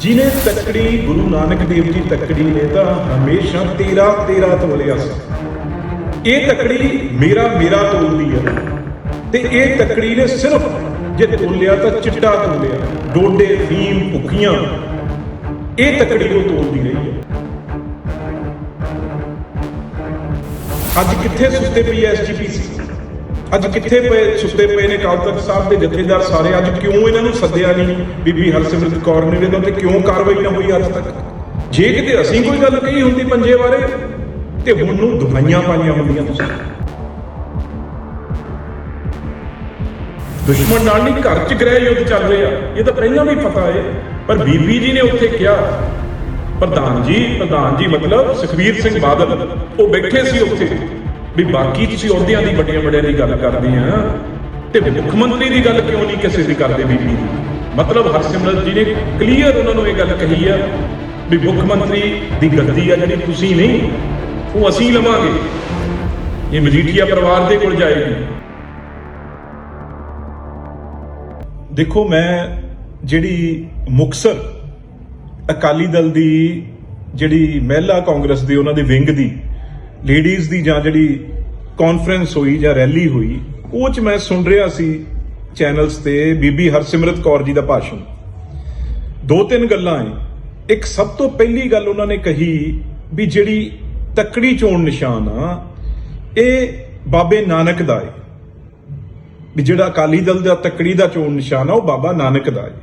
ਜਿਨੇ ਤੱਕੜੀ ਗੁਰੂ ਨਾਨਕ ਦੇਵ ਜੀ ਤੱਕੜੀ ਨੇ ਤਾਂ ਹਮੇਸ਼ਾ ਤੇਰਾ ਤੇਰਾ ਤੋਲਿਆ ਸੀ। ਇਹ ਤੱਕੜੀ ਮੇਰਾ ਮੇਰਾ ਤੋਲਦੀ ਹੈ ਤੇ ਇਹ ਤੱਕੜੀ ਨੇ ਸਿਰਫ ਜੇ ਤੋਲਿਆ ਤਾਂ ਚਿੱਟਾ ਤੋਲਿਆ, ਡੋਡੇ ਫੀਮ ਭੁੱਖੀਆਂ। ਇਹ ਤੱਕੜੀ ਨੂੰ ਤੋਲਦੀ ਰਹੀ ਹੈ ਅੱਜ ਕਿੱਥੇ ਸੁੱਤੇ ਪਈ ਐ ਐਸਜੀਪੀਸੀ ਅੱਜ ਕਿੱਥੇ ਪਏ, ਸੁੱਤੇ ਪਏ ਨੇ ਅਕਾਲ ਤਖਤ ਸਾਹਿਬ ਦੇ ਜਥੇਦਾਰ ਸਾਰੇ? ਅੱਜ ਕਿਉਂ ਇਹਨਾਂ ਨੂੰ ਸੱਦਿਆ ਨਹੀਂ? ਬੀਬੀ ਹਰਸਿਮਰਤ ਕੌਰ ਨੇ ਇਹਨਾਂ ਤੇ ਕਿਉਂ ਕਾਰਵਾਈ ਨਾ ਹੋਈ ਅੱਜ ਤੱਕ? ਜੇ ਕਿਤੇ ਅਸੀਂ ਕੋਈ ਗੱਲ ਕਹੀ ਹੁੰਦੀ ਪੰਜੇ ਬਾਰੇ, ਤੇ ਹੁਣ ਨੂੰ ਦੁਹਾਈਆਂ ਪਾਈਆਂ ਹੁੰਦੀਆਂ ਤੁਸੀਂ ਦੁਸ਼ਮਣ ਨਾਲ ਨਹੀਂ ਘਰ 'ਚ ਗ੍ਰਹਿ ਯੁੱਧ ਚੱਲ ਰਿਹਾ ਇਹ ਤਾਂ ਪਹਿਲਾਂ ਵੀ ਪਤਾ ਹੈ ਪਰ ਬੀਬੀ ਜੀ ਨੇ ਉੱਥੇ ਕਿਹਾ, ਪ੍ਰਧਾਨ ਜੀ ਪ੍ਰਧਾਨ ਜੀ, ਮਤਲਬ ਸੁਖਬੀਰ ਸਿੰਘ ਬਾਦਲ, ਉਹ ਬੈਠੇ ਸੀ ਉੱਥੇ। ਵੀ ਬਾਕੀ ਤੁਸੀਂ ਅਹੁਦਿਆਂ ਦੀ ਵੱਡੀਆਂ ਵੱਡਿਆਂ ਦੀ ਗੱਲ ਕਰਦੇ ਆ ਤੇ ਮੁੱਖ ਮੰਤਰੀ ਦੀ ਗੱਲ ਕਿਉਂ ਨਹੀਂ ਕਿਸੇ ਦੀ ਕਰਦੇ ਬੀਬੀ? ਦੀ ਮਤਲਬ ਹਰਸਿਮਰਤ ਜੀ ਨੇ ਕਲੀਅਰ ਉਹਨਾਂ ਨੂੰ ਇਹ ਗੱਲ ਕਹੀ ਆ ਵੀ ਮੁੱਖ ਮੰਤਰੀ ਦੀ ਗੱਦੀ ਆ ਜਿਹੜੀ ਤੁਸੀਂ ਨਹੀਂ, ਉਹ ਅਸੀਂ ਲਵਾਂਗੇ। ਇਹ ਮਜੀਠੀਆ ਪਰਿਵਾਰ ਦੇ ਕੋਲ ਜਾਏਗੀ। ਦੇਖੋ, ਮੈਂ ਜਿਹੜੀ ਮੁਕਸਰ ਅਕਾਲੀ ਦਲ ਦੀ ਜਿਹੜੀ ਮਹਿਲਾ ਕਾਂਗਰਸ ਦੀ, ਉਹਨਾਂ ਦੇ ਵਿੰਗ ਦੀ ਲੇਡੀਜ਼ ਦੀ ਜਾਂ ਜਿਹੜੀ ਕਾਨਫਰੰਸ ਹੋਈ ਜਾਂ ਰੈਲੀ ਹੋਈ, ਉਹ ਚ ਮੈਂ ਸੁਣ ਰਿਹਾ ਸੀ ਚੈਨਲਸ ਤੇ ਬੀਬੀ ਹਰਸਿਮਰਤ ਕੌਰ ਜੀ ਦਾ ਭਾਸ਼ਣ। ਦੋ ਤਿੰਨ ਗੱਲਾਂ ਐ। ਇੱਕ ਸਭ ਤੋਂ ਪਹਿਲੀ ਗੱਲ ਉਹਨਾਂ ਨੇ ਕਹੀ ਵੀ ਜਿਹੜੀ ਤਕੜੀ ਚੋਣ ਨਿਸ਼ਾਨ ਆ, ਇਹ ਬਾਬੇ ਨਾਨਕ ਦਾ ਹੈ ਵੀ ਜਿਹੜਾ ਅਕਾਲੀ ਦਲ ਦਾ ਤਕੜੀ ਦਾ ਚੋਣ ਨਿਸ਼ਾਨ ਆ, ਉਹ ਬਾਬਾ ਨਾਨਕ ਦਾ ਹੈ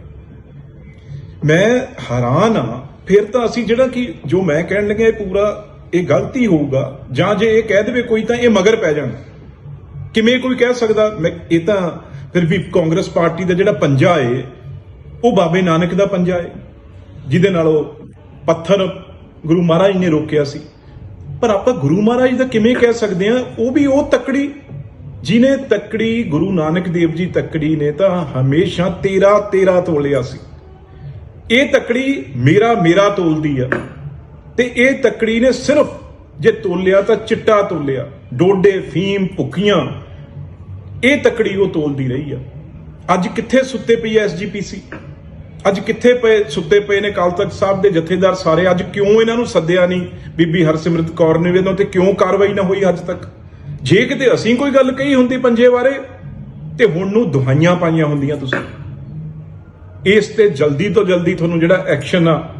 ਮੈਂ ਹੈਰਾਨ ਆ, ਫਿਰ ਤਾਂ ਅਸੀਂ ਜਿਹੜਾ ਕਿ ਜੋ ਮੈਂ ਕਹਿਣ ਲੱਗਿਆ ਇਹ ਪੂਰਾ ਇਹ ਗਲਤੀ ਹੋਊਗਾ, ਜਾਂ ਜੇ ਇਹ ਕਹਿ ਦੇਵੇ ਕੋਈ, ਤਾਂ ਇਹ ਮਗਰ ਪੈ ਜਾਣ। ਕਿਵੇਂ ਕੋਈ ਕਹਿ ਸਕਦਾ? ਮੈਂ, ਇਹ ਤਾਂ ਫਿਰ ਵੀ ਕਾਂਗਰਸ ਪਾਰਟੀ ਦਾ ਜਿਹੜਾ ਪੰਜਾ ਏ, ਉਹ ਬਾਬੇ ਨਾਨਕ ਦਾ ਪੰਜਾ ਏ, ਜਿਹਦੇ ਨਾਲ ਉਹ ਪੱਥਰ ਗੁਰੂ ਮਹਾਰਾਜ ਨੇ ਰੋਕਿਆ ਸੀ। ਪਰ ਆਪਾਂ ਗੁਰੂ ਮਹਾਰਾਜ ਦਾ ਕਿਵੇਂ ਕਹਿ ਸਕਦੇ ਆ ਉਹ ਵੀ ਉਹ ਤਕੜੀ ਜਿਨੇ ਤਕੜੀ, ਗੁਰੂ ਨਾਨਕ ਦੇਵ ਜੀ ਤਕੜੀ ਨੇ ਤਾਂ ਹਮੇਸ਼ਾ ਤੇਰਾ ਤੇਰਾ ਤੋਲਿਆ ਸੀ। ਇਹ ਤਕੜੀ ਮੇਰਾ ਮੇਰਾ ਤੋਲਦੀ ਆ। ਤੇ ਇਹ ਤੱਕੜੀ ਨੇ ਸਿਰਫ ਜੇ ਤੋਲਿਆ ਤਾਂ ਚਿੱਟਾ ਤੋਲਿਆ, ਡੋਡੇ, ਫੀਮ ਭੁੱਕੀਆਂ ਇਹ ਤੱਕੜੀ ਉਹ ਤੋਲਦੀ ਰਹੀ ਆ। ਅੱਜ ਕਿੱਥੇ ਸੁੱਤੇ ਪਈ ਐਸਜੀਪੀਸੀ ਅੱਜ ਕਿੱਥੇ ਪਏ, ਸੁੱਤੇ ਪਏ ਨੇ ਅਕਾਲ ਤਖਤ ਸਾਹਿਬ ਦੇ ਜਥੇਦਾਰ ਸਾਰੇ? ਅੱਜ ਕਿਉਂ ਇਹਨਾਂ ਨੂੰ ਸੱਦਿਆ ਨਹੀਂ ਬੀਬੀ ਹਰਸਿਮਰਤ ਕੌਰ ਨੇ ਵੀ ਇਹਨਾਂ ਤੇ ਕਿਉਂ ਕਾਰਵਾਈ ਨਾ ਹੋਈ ਅੱਜ ਤੱਕ? ਜੇ ਕਿਤੇ ਅਸੀਂ ਕੋਈ ਗੱਲ ਕਹੀ ਹੁੰਦੀ ਪੰਜੇ ਬਾਰੇ, ਤੇ ਹੁਣ ਨੂੰ ਦੁਹਾਈਆਂ ਪਾਈਆਂ ਹੁੰਦੀਆਂ ਤੁਸੀਂ। ਇਸ ਤੇ ਜਲਦੀ ਤੋਂ ਜਲਦੀ ਤੁਹਾਨੂੰ ਜਿਹੜਾ ਐਕਸ਼ਨ ਆ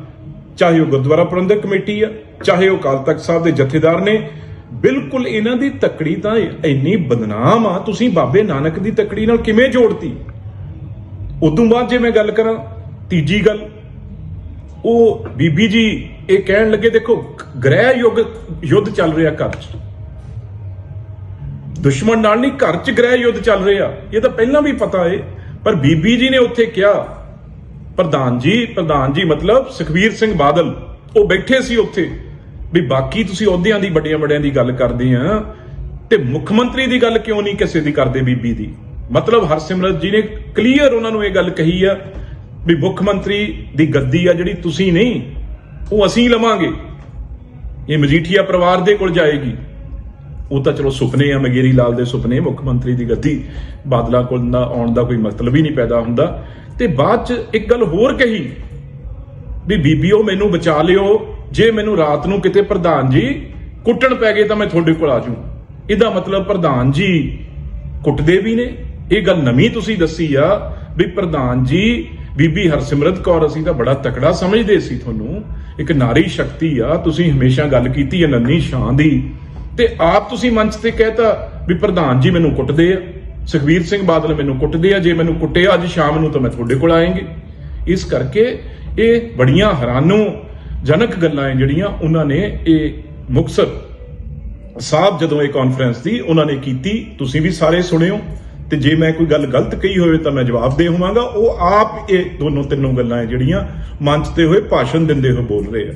ਚਾਹੇ ਉਹ ਗੁਰਦੁਆਰਾ ਪ੍ਰਬੰਧਕ ਕਮੇਟੀ ਆ, ਚਾਹੇ ਉਹ ਅਕਾਲ ਤਖਤ ਸਾਹਿਬ ਦੇ ਜਥੇਦਾਰ ਨੇ, ਬਿਲਕੁਲ ਇਹਨਾਂ ਦੀ ਤਕੜੀ ਤਾਂ ਇੰਨੀ ਬਦਨਾਮ ਆ, ਤੁਸੀਂ ਬਾਬੇ ਨਾਨਕ ਦੀ ਤਕੜੀ ਨਾਲ ਕਿਵੇਂ ਜੋੜਤੀ? ਉਦੋਂ ਬਾਅਦ ਜੇ ਮੈਂ ਗੱਲ ਕਰਾਂ, ਤੀਜੀ ਗੱਲ, ਉਹ ਬੀਬੀ ਜੀ ਇਹ ਕਹਿਣ ਲੱਗੇ, ਦੇਖੋ, ਗ੍ਰਹਿ ਯੁੱਗ, ਯੁੱਧ ਚੱਲ ਰਿਹਾ ਘਰ 'ਚ। ਦੁਸ਼ਮਣ ਨਾਲ ਨਹੀਂ ਘਰ 'ਚ ਗ੍ਰਹਿ ਯੁੱਧ ਚੱਲ ਰਿਹਾ, ਇਹ ਤਾਂ ਪਹਿਲਾਂ ਵੀ ਪਤਾ ਏ, ਪਰ ਬੀਬੀ ਜੀ ਨੇ ਉੱਥੇ ਕਿਹਾ ਪ੍ਰਧਾਨ ਜੀ ਪ੍ਰਧਾਨ ਜੀ ਮਤਲਬ ਸੁਖਬੀਰ ਸਿੰਘ ਬਾਦਲ, ਉਹ ਬੈਠੇ ਸੀ ਉੱਥੇ। ਵੀ ਬਾਕੀ ਤੁਸੀਂ ਅਹੁਦਿਆਂ ਦੀ, ਵੱਡੀਆਂ ਵੱਡਿਆਂ ਦੀ ਗੱਲ ਕਰਦੇ ਆ, ਤੇ ਮੁੱਖ ਮੰਤਰੀ ਦੀ ਗੱਲ ਕਿਉਂ ਨਹੀਂ ਕਿਸੇ ਦੀ ਕਰਦੇ ਬੀਬੀ ਦੀ? ਮਤਲਬ ਹਰਸਿਮਰਤ ਜੀ ਨੇ ਕਲੀਅਰ ਉਹਨਾਂ ਨੂੰ ਇਹ ਗੱਲ ਕਹੀ ਆ ਵੀ ਮੁੱਖ ਮੰਤਰੀ ਦੀ ਗੱਦੀ ਆ ਜਿਹੜੀ ਤੁਸੀਂ ਨਹੀਂ, ਉਹ ਅਸੀਂ ਲਵਾਂਗੇ। ਇਹ ਮਜੀਠੀਆ ਪਰਿਵਾਰ ਦੇ ਕੋਲ ਜਾਏਗੀ। ਉਹ ਤਾਂ ਚਲੋ ਸੁਪਨੇ ਆ, ਮਗੇਰੀ ਲਾਲ ਦੇ ਸੁਪਨੇ, ਮੁੱਖ ਮੰਤਰੀ ਦੀ ਗੱਦੀ, ਬਾਦਲਾ ਕੋਲ ਨਾ ਆਉਣ ਦਾ ਕੋਈ ਮਤਲਬ ਹੀ ਨਹੀਂ ਪੈਦਾ ਹੁੰਦਾ। ਤੇ ਬਾਅਦ ਚ ਇੱਕ ਗੱਲ ਹੋਰ ਕਹੀ ਵੀ ਬੀਬੀਓ, ਮੈਨੂੰ ਬਚਾ ਲਿਓ। ਜੇ ਮੈਨੂੰ ਰਾਤ ਨੂੰ ਕਿਤੇ ਪ੍ਰਧਾਨ ਜੀ ਕੁੱਟਣ ਪੈ ਗਏ ਤਾਂ ਮੈਂ ਤੁਹਾਡੇ ਕੋਲ ਆ ਜੂ ਇਹਦਾ ਮਤਲਬ ਪ੍ਰਧਾਨ ਜੀ ਕੁੱਟਦੇ ਵੀ ਨੇ। ਇਹ ਗੱਲ ਨਵੀਂ ਤੁਸੀਂ ਦੱਸੀ ਆ ਵੀ ਪ੍ਰਧਾਨ ਜੀ, ਬੀਬੀ ਹਰਸਿਮਰਤ ਕੌਰ, ਅਸੀਂ ਤਾਂ ਬੜਾ ਤਕੜਾ ਸਮਝਦੇ ਸੀ ਤੁਹਾਨੂੰ। ਇੱਕ ਨਾਰੀ ਸ਼ਕਤੀ ਆ, ਤੁਸੀਂ ਹਮੇਸ਼ਾ ਗੱਲ ਕੀਤੀ ਹੈ ਨੰਨੀ ਸ਼ਾਂ ਦੀ। ਤੇ ਆਪ ਤੁਸੀਂ ਮੰਚ ਤੇ ਕਹਿਤਾ ਵੀ ਪ੍ਰਧਾਨ ਜੀ ਮੈਨੂੰ ਕੁੱਟਦੇ ਆ ਸੁਖਵੀਰ ਸਿੰਘ ਬਾਦਲ ਮੈਨੂੰ ਕੁੱਟਦੇ ਆ, ਜੇ ਮੈਨੂੰ ਕੁੱਟਿਆ ਅੱਜ ਸ਼ਾਮ ਨੂੰ ਤਾਂ ਮੈਂ ਤੁਹਾਡੇ ਕੋਲ ਆਏਂਗੇ। ਇਸ ਕਰਕੇ ਇਹ ਬੜੀਆਂ ਹੈਰਾਨੋ ਜਨਕ ਗੱਲਾਂ ਹੈ ਜਿਹੜੀਆਂ ਉਹਨਾਂ ਨੇ ਇਹ ਮੁਕਸਰ ਸਾਹਿਬ ਜਦੋਂ ਇਹ ਕਾਨਫਰੰਸ ਦੀ ਉਹਨਾਂ ਨੇ ਕੀਤੀ, ਤੁਸੀਂ ਵੀ ਸਾਰੇ ਸੁਣਿਓ, ਤੇ ਜੇ ਮੈਂ ਕੋਈ ਗੱਲ ਗਲਤ ਕਹੀ ਹੋਵੇ ਤਾਂ ਮੈਂ ਜਵਾਬ ਦੇ ਹੋਵਾਂਗਾ। ਉਹ ਆਪ ਇਹ ਦੋਨੋਂ ਤਿੰਨੋਂ ਗੱਲਾਂ ਹੈ ਜਿਹੜੀਆਂ ਮੰਚ ਤੇ ਹੋਏ ਭਾਸ਼ਣ ਦਿੰਦੇ ਹੋਏ ਬੋਲ ਰਹੇ ਆ।